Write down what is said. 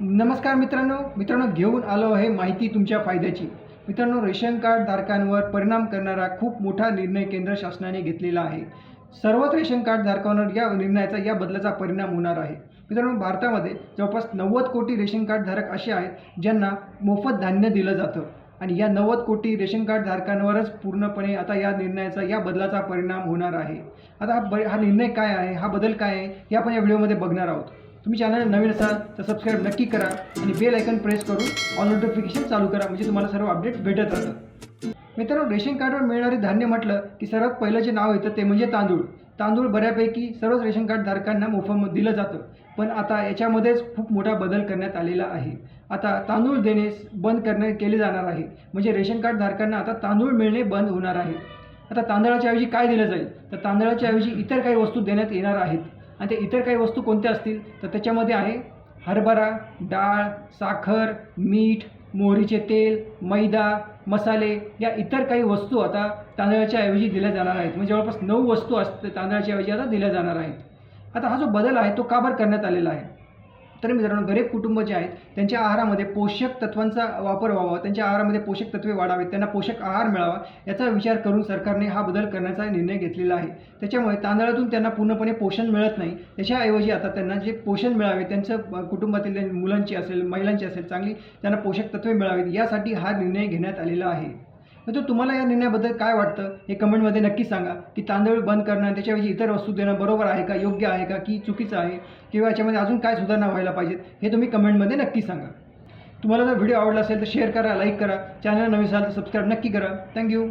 नमस्कार मित्रांनो. मित्रांनो घेऊन आलो आहे माहिती तुमच्या फायद्याची. मित्रांनो रेशन कार्ड धारकांवर परिणाम करणारा खूप मोठा निर्णय केंद्र शासनाने घेतलेला आहे. सर्वच रेशन कार्ड धारकांवर या निर्णयाचा या बदलाचा परिणाम होणार आहे. मित्रांनो भारतामध्ये जवळपास नव्वद कोटी रेशन कार्ड धारक असे आहेत ज्यांना मोफत धान्य दिलं जातं. आणि या नव्वद कोटी रेशन कार्ड धारकांवरच पूर्णपणे आता या निर्णयाचा या बदलाचा परिणाम होणार आहे. आता हा ब हा निर्णय काय आहे? हा बदल काय आहे? हे आपण या व्हिडिओमध्ये बघणार आहोत. तुम्ही चॅनल नवीन असाल तर सबस्क्राईब नक्की करा आणि बेल आयकन प्रेस करून ऑल नोटिफिकेशन चालू करा म्हणजे तुम्हाला सर्व अपडेट भेटत राहतात मित्रांनो रेशन कार्डवर मिळणारे धान्य म्हटलं की सर्वात पहिलं जे नाव येतं ते म्हणजे तांदूळ. तांदूळ बऱ्यापैकी सर्वच रेशन कार्ड धारकांना मोफत दिलं जातं. पण आता याच्यामध्येच खूप मोठा बदल करण्यात आलेला आहे. आता तांदूळ देणे बंद करणे केले जाणार आहे. म्हणजे रेशन कार्ड धारकांना आता तांदूळ मिळणे बंद होणार आहे. आता तांदळाच्या ऐवजी काय दिलं जाईल? तर तांदळाच्या ऐवजी इतर काही वस्तू देण्यात येणार आहेत. आणि ते इतर काही वस्तू कोणत्या असतील? तर त्याच्यामध्ये आहे हरभरा डाळ साखर मीठ मोहरीचे तेल मैदा मसाले या इतर काही वस्तू आता तांदळाच्या ऐवजी दिल्या जाणार आहेत. म्हणजे जवळपास नऊ वस्तू असते तांदळाच्या ऐवजी आता दिल्या जाणार आहेत. आता हा जो बदल आहे तो का बरं करण्यात आलेला आहे? तर मित्रांनो गरीब कुटुंब जे आहेत त्यांच्या आहारामध्ये पोषक तत्वांचा वापर व्हावा त्यांच्या आहारामध्ये पोषक तत्वे वाढावेत त्यांना पोषक आहार मिळावा याचा विचार करून सरकारने हा बदल करण्याचा निर्णय घेतलेला आहे. त्याच्यामुळे तांदळातून त्यांना पूर्णपणे पोषण मिळत नाही. त्याच्याऐवजी आता त्यांना जे पोषण मिळावे त्यांचं कुटुंबातील मुलांची असेल महिलांची असेल चांगली त्यांना पोषक तत्वे मिळावीत यासाठी हा निर्णय घेण्यात आलेला आहे. तर तुम्हाला या निर्णयाबद्दल काय वाटतं? हे कमेंटमध्ये नक्की सांगा. की तांदूळ बंद करणं त्याच्याऐवजी इतर वस्तू देणं बरोबर आहे का? योग्य आहे का? की चुकीचं आहे? किंवा याच्यामध्ये अजून काय सुधारणा व्हायला पाहिजेत? हे तुम्ही कमेंटमध्ये नक्की सांगा. तुम्हाला जर व्हिडिओ आवडला असेल तर शेअर करा लाईक करा. चॅनल नवीन असाल तर सबस्क्राईब नक्की करा. थँक्यू